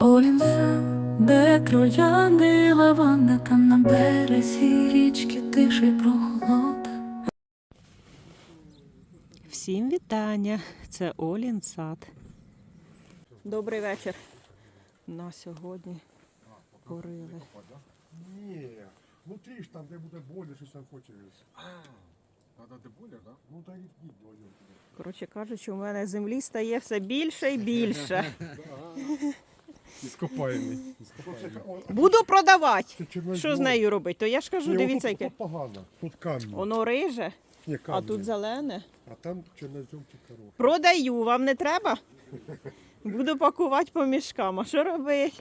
Олінце, де троянди лаванда, там на березі річки тиша й прохолода. Всім вітання! Це Олін сад. Добрий вечір. На сьогодні порили. Ні, внутрі ж там, де буде боля, щось там хоче. Надо де боля, да? Ну та йдіть. Коротше кажучи, у мене землі стає все більше і більше. Іскопаємий. Буду продавати. Що з нею робити? То я ж кажу, дивіться, яке. Тут погано, тут камінь. Воно риже, Ні, а камінь. тут зелене. А там чорноземчик хороший. Продаю, вам не треба? Буду пакувати по мішкам. А що робити?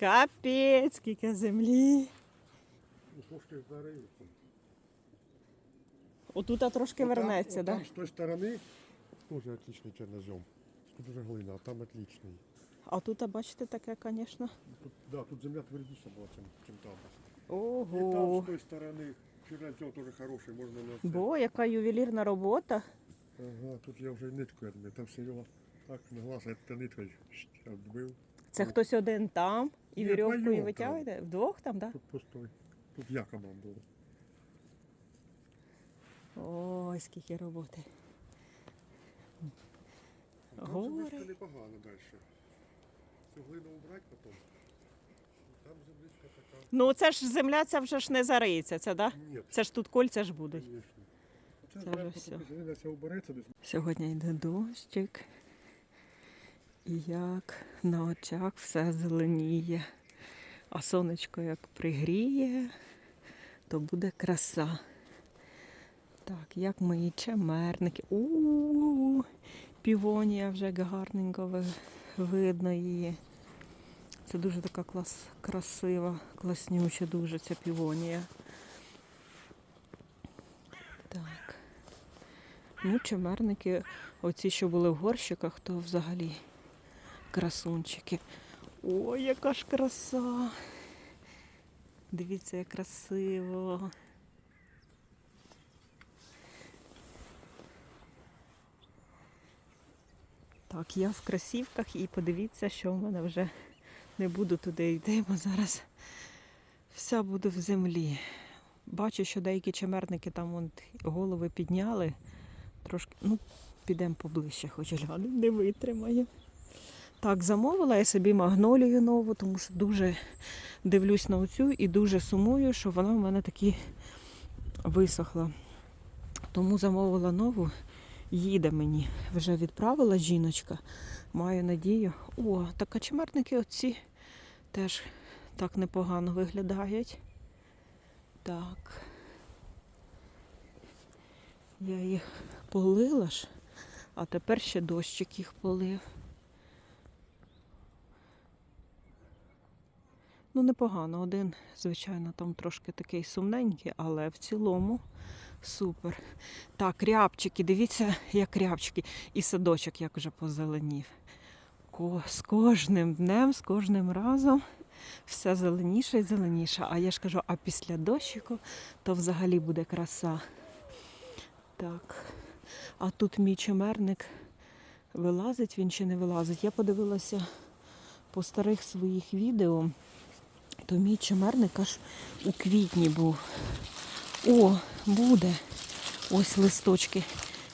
Капець, скільки землі. Трошки. Отут трошки вернеться, так? Там Да? з тої сторони теж отличний чорнозем. Тут уже глина, а там отличний. А тут, а бачите, таке, звісно. Тут, да, тут земля твердіша була, чим, чим там. І там Ого. з тої сторони чорнозем теж хороший, можна на це. Бо яка ювелірна робота. Ага, тут я вже нитку відбив. Там Серега так на глаз, я та ниткою відбив. Це хтось один там і Ні, вірьовкою вдвоєм витягуєте? Вдвох там, так? Тут пустой. Тут я командував. Да? Ой, скільки роботи. Гори. непогано далі. Цю глину убрати потім. Там земличка така. Ну це ж земля, ця вже ж не зариється, це да? Ні, Це ж тут кольця ж будуть. звісно. Це Це зверху, вже все. поки глина ця убереться десь. Сьогодні йде дощик. І як на очах все зеленіє. А сонечко як пригріє, то буде краса. Так, як мої чемерники. У-у-у, півонія вже гарненько ви- видно її. Це дуже така клас, красива, класнюча дуже ця півонія. Так. Ну, чемерники, оці, що були в горщиках, то взагалі красунчики. Ой, яка ж краса. Дивіться, як красиво. Так, я в красівках і подивіться, що в мене вже не буду туди йти, бо зараз вся буду в землі. Бачу, що деякі чемерники там от голови підняли. Трошки, ну, підемо поближче, хочу глянути, не витримає. Так, замовила я собі магнолію нову, тому що дуже дивлюсь на оцю і дуже сумую, що вона в мене таки висохла. Тому замовила нову, їде мені. Вже відправила жіночка. Маю надію. О, так качемерники оці теж так непогано виглядають. Так. Я їх полила ж, а тепер ще дощик їх полив. Ну, непогано. Один, звичайно, там трошки такий сумненький, але в цілому супер. Так, рябчики, дивіться, як рябчики. І садочок як вже позеленів. Ко- З кожним днем, з кожним разом все зеленіше і зеленіше. А я ж кажу, а після дощику то взагалі буде краса. Так. А тут мій чимерник вилазить він чи не вилазить. Я подивилася по старих своїх відео, то мій чимерник аж у квітні був. О, буде. Ось листочки.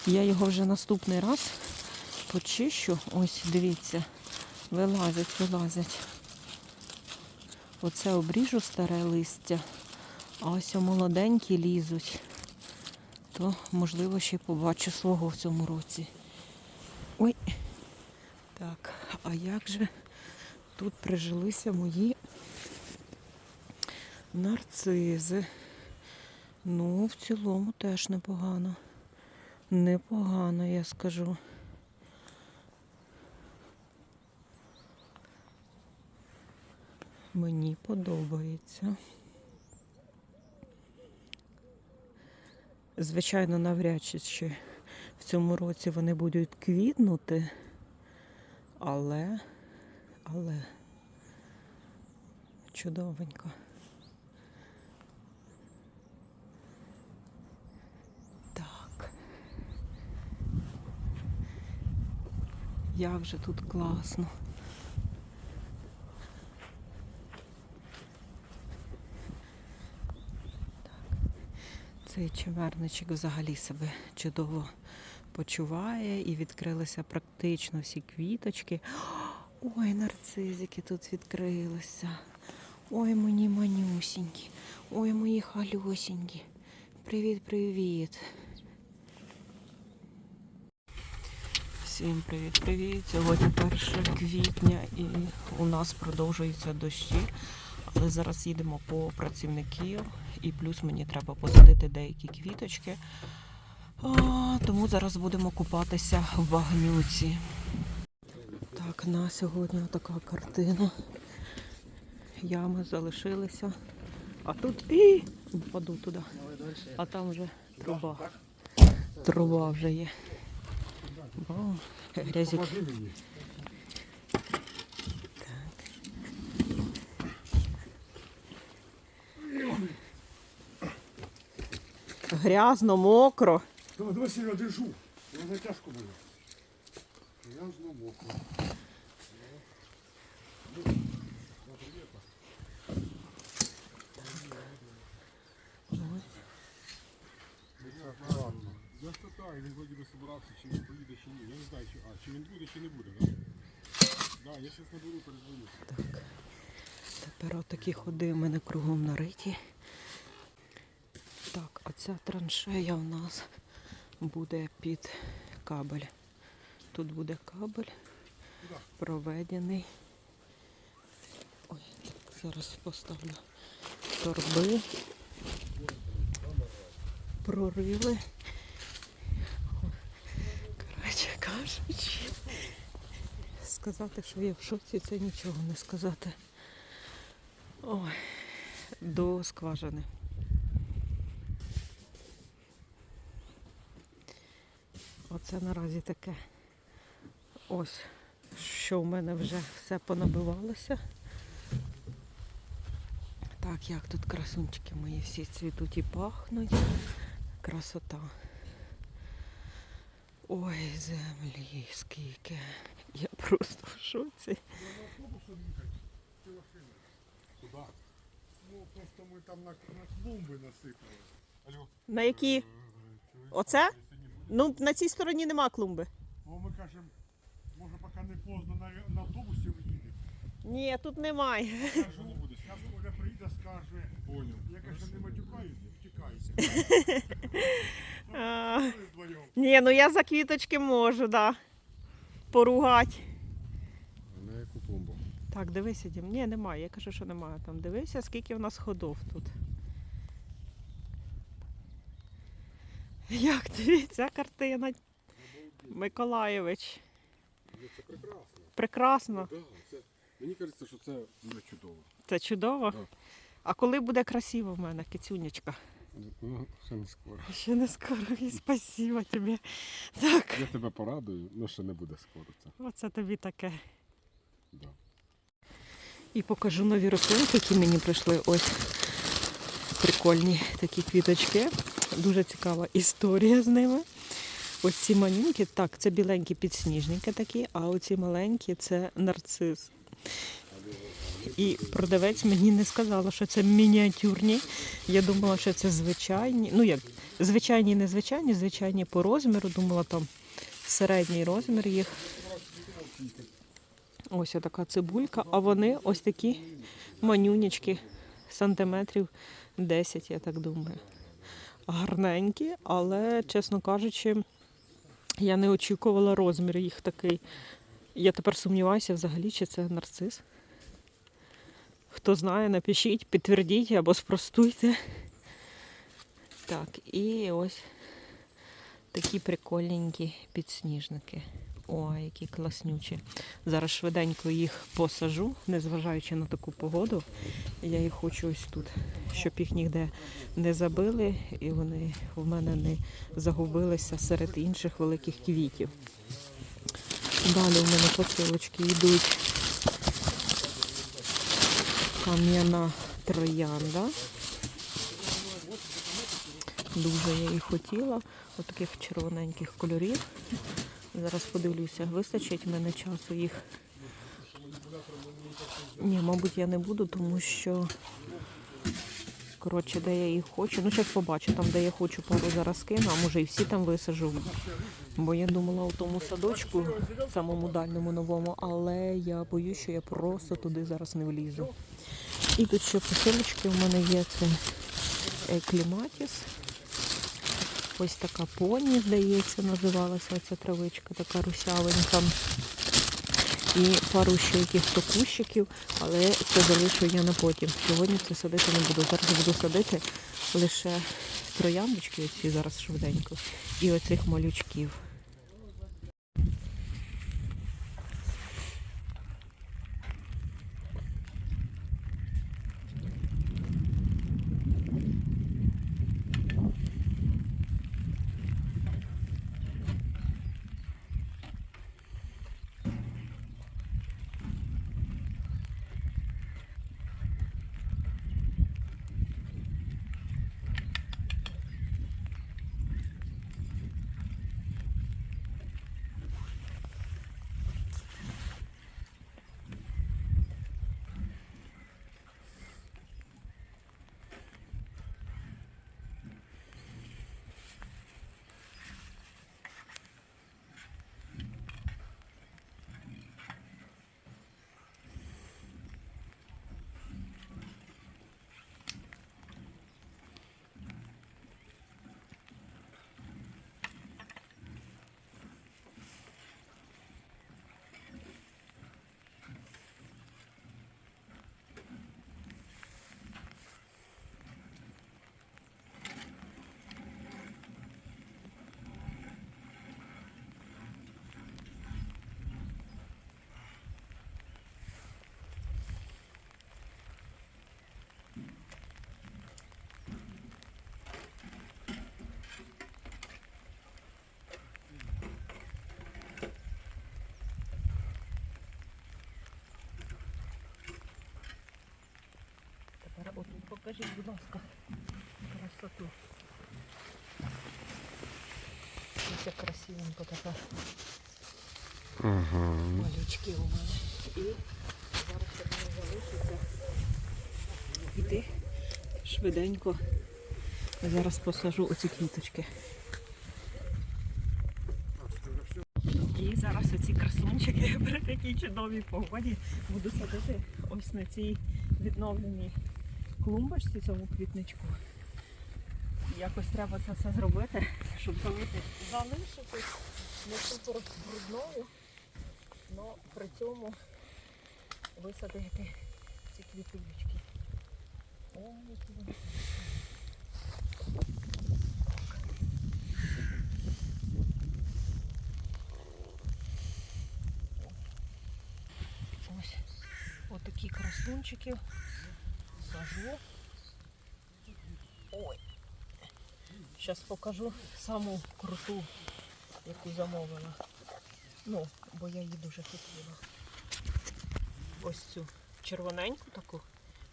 Я його вже наступний раз почищу. Ось, дивіться, вилазить, вилазить. Оце обріжу старе листя, а ось молоденькі лізуть то можливо ще й побачу свого в цьому році. Ой. Так, а як же тут прижилися мої нарцизи? Ну, в цілому теж непогано. Непогано, я скажу. Мені подобається. Звичайно, навряд чи ще в цьому році вони будуть квітнути, але, але чудовенько. Як же тут класно. Цей чаверничок взагалі себе чудово почуває і відкрилися практично всі квіточки. Ой, нарцизики тут відкрилися. Ой, мені манюсінькі. Ой, мої халюсінькі. Привіт-привіт. Всім привіт, привіт. Сьогодні 1 квітня і у нас продовжуються дощі. Але зараз їдемо по працівників і плюс мені треба посадити деякі квіточки. Тому зараз будемо купатися в багнюці. Так, на сьогодні така картина. Ями залишилися. А тут і впаду туди. А там вже труба. Труба вже є. О, грязик. Поможи мені. Грязно, мокро. Давай, я Серега, держу. Я затяжку буде. Грязно мокро. Спитаю, він вроді би собирався, чи він поїде, чи ні. Я не знаю, чи, а, чи він буде, чи не буде, так? Да? Да, я зараз наберу, перезвоню. Тепер отакі ходи у мене кругом нариті. Так, а ця траншея у нас буде під кабель. Тут буде кабель проведений. Ой, так, зараз поставлю торби. Прорили. Кажучи. Сказати, що я в шоці, це нічого не сказати. Ой, до скважини. Оце наразі таке. Ось, що в мене вже все понабивалося. Так, як тут красунчики мої всі цвітуть і пахнуть. Красота. Ой, землі, скільки. Я просто в шоці. Куди? Ну, просто ми там на, на клумби насипали. Алло. На які? Оце? Я. Ну, на цій стороні нема клумби. Бо ми кажемо, може поки не поздно на, на автобусі виїдемо. Ні, тут немає. Кажу, не зараз Оля прийде, скаже, Понял. я кажу, не матюкаюсь, втікайся. А, Ні, ну я за квіточки можу, да. Поругати. На яку клумбу? Так, дивися, Дім. Ні, немає. Я кажу, що немає там. Дивися, скільки в нас ходов тут. Як тобі ця картина? Миколаєвич. Ну, це прекрасно. Прекрасно. Да, це... Мені кажеться, що це буде чудово. Це чудово. Так. А коли буде красиво в мене, кицюнечка? Ну, ще не скоро. Ще не скоро. І спасибо тобі. Так, Я тебе порадую, ну ще не буде скоро це. оце тобі таке. Да. І покажу нові рослинки, які мені прийшли. Ось прикольні такі квіточки. Дуже цікава історія з ними. Ось ці маленькі, так, це біленькі підсніжники такі, а оці маленькі це нарцис. І продавець мені не сказала, що це мініатюрні. Я думала, що це звичайні. Ну як, звичайні, незвичайні, звичайні по розміру. Думала, там середній розмір їх. Ось така цибулька, а вони ось такі манюнячки, сантиметрів 10, я так думаю. Гарненькі, але, чесно кажучи, я не очікувала розмір їх такий. Я тепер сумніваюся взагалі, чи це нарцис. Хто знає, напишіть, підтвердіть або спростуйте. Так, і ось такі прикольненькі підсніжники. Ой, які класнючі. Зараз швиденько їх посажу, незважаючи на таку погоду. Я їх хочу ось тут, щоб їх ніде не забили і вони в мене не загубилися серед інших великих квітів. Далі в мене посилочки йдуть кам'яна троянда. Дуже я її хотіла. Отаких червоненьких кольорів. Зараз подивлюся, вистачить в мене часу їх. Ні, мабуть, я не буду, тому що Коротше, де я їх хочу. Ну, зараз побачу, там, де я хочу пару зараз кину, а може і всі там висажу. Бо я думала у тому садочку, самому дальньому новому, але я боюсь, що я просто туди зараз не влізу. І тут ще посилочки у мене є. Це е, кліматіс. Ось така поні, здається, називалася ця травичка, така русявенька. І пару ще яких-то кущиків, але це залишу я на потім. Сьогодні це садити не буду. Зараз буду садити лише трояндочки, оці зараз швиденько, і оцих малючків. Тепер от покажіть, будь ласка, красоту. Ось красивенько така. Ага. Малючки у мене. І зараз ще мені залишиться піти швиденько. Зараз посажу оці квіточки. І зараз оці красунчики при такій чудовій погоді буду садити ось на цій відновленій клумбочці, цьому квітничку. Якось треба це все зробити, щоб залити, залишити не супер брудною, але при цьому висадити ці квітулечки. Ось отакі красунчики. Сажу. Ой. Зараз покажу саму круту, яку замовила. Ну, бо я її дуже хотіла. Ось цю червоненьку таку.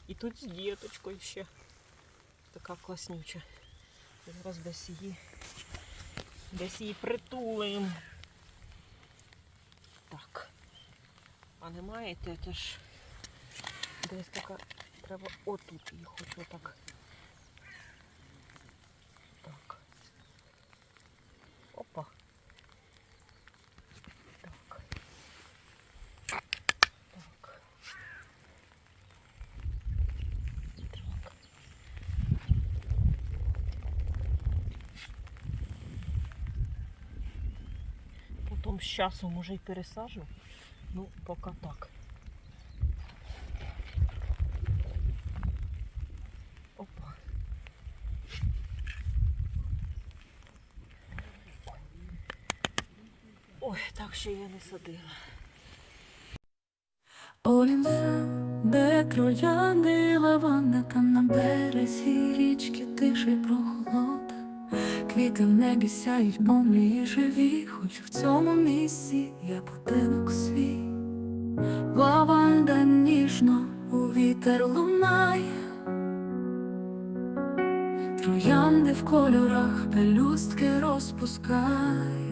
І тут з діточкою ще. Така класнюча. Зараз десь її. Десь її притулим. Так. А немає теж десь така. Треба отут її хочу так. Так. Опа. Так. Так. Так. Потім з часом може й пересаджу. Ну, поки так. Ще я не садила. Олінце, де троянди лаванда, там на березі річки тиша й прохолода. Квіти в небі сяють, повні і живі, хоч в цьому місці є будинок свій. Лаванда ніжно у вітер лунає, троянди в кольорах пелюстки розпускає.